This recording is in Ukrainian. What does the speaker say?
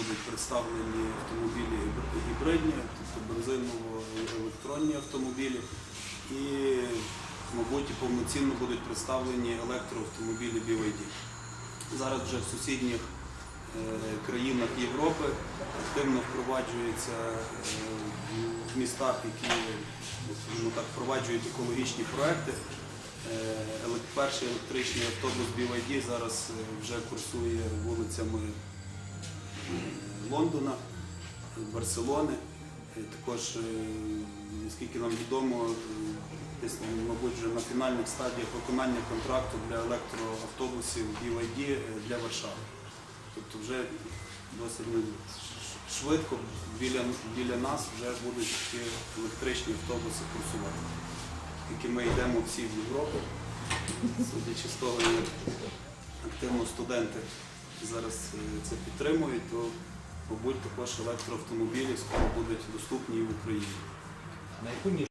будуть представлені автомобілі гібридні, тобто бензиново-електронні автомобілі. І, мабуть, повноцінно будуть представлені електроавтомобілі BYD. Зараз вже в сусідніх е, країнах Європи активно впроваджується е, в містах, які ну, так, впроваджують екологічні проекти. Е, Перший електричний автобус BYD зараз вже курсує вулицями Лондона, Барселони. Також, е, наскільки нам відомо, е, десь, мабуть, вже на фінальних стадіях виконання контракту для електроавтобусів BYD е, для Варшави. Тобто вже досить ну, швидко біля, біля нас вже будуть такі електричні автобуси курсувати. Тільки ми йдемо всі в Європу, судячи з того, як активно студенти зараз е, це підтримують, то, мабуть, також електроавтомобілі скоро будуть доступні в Україні. На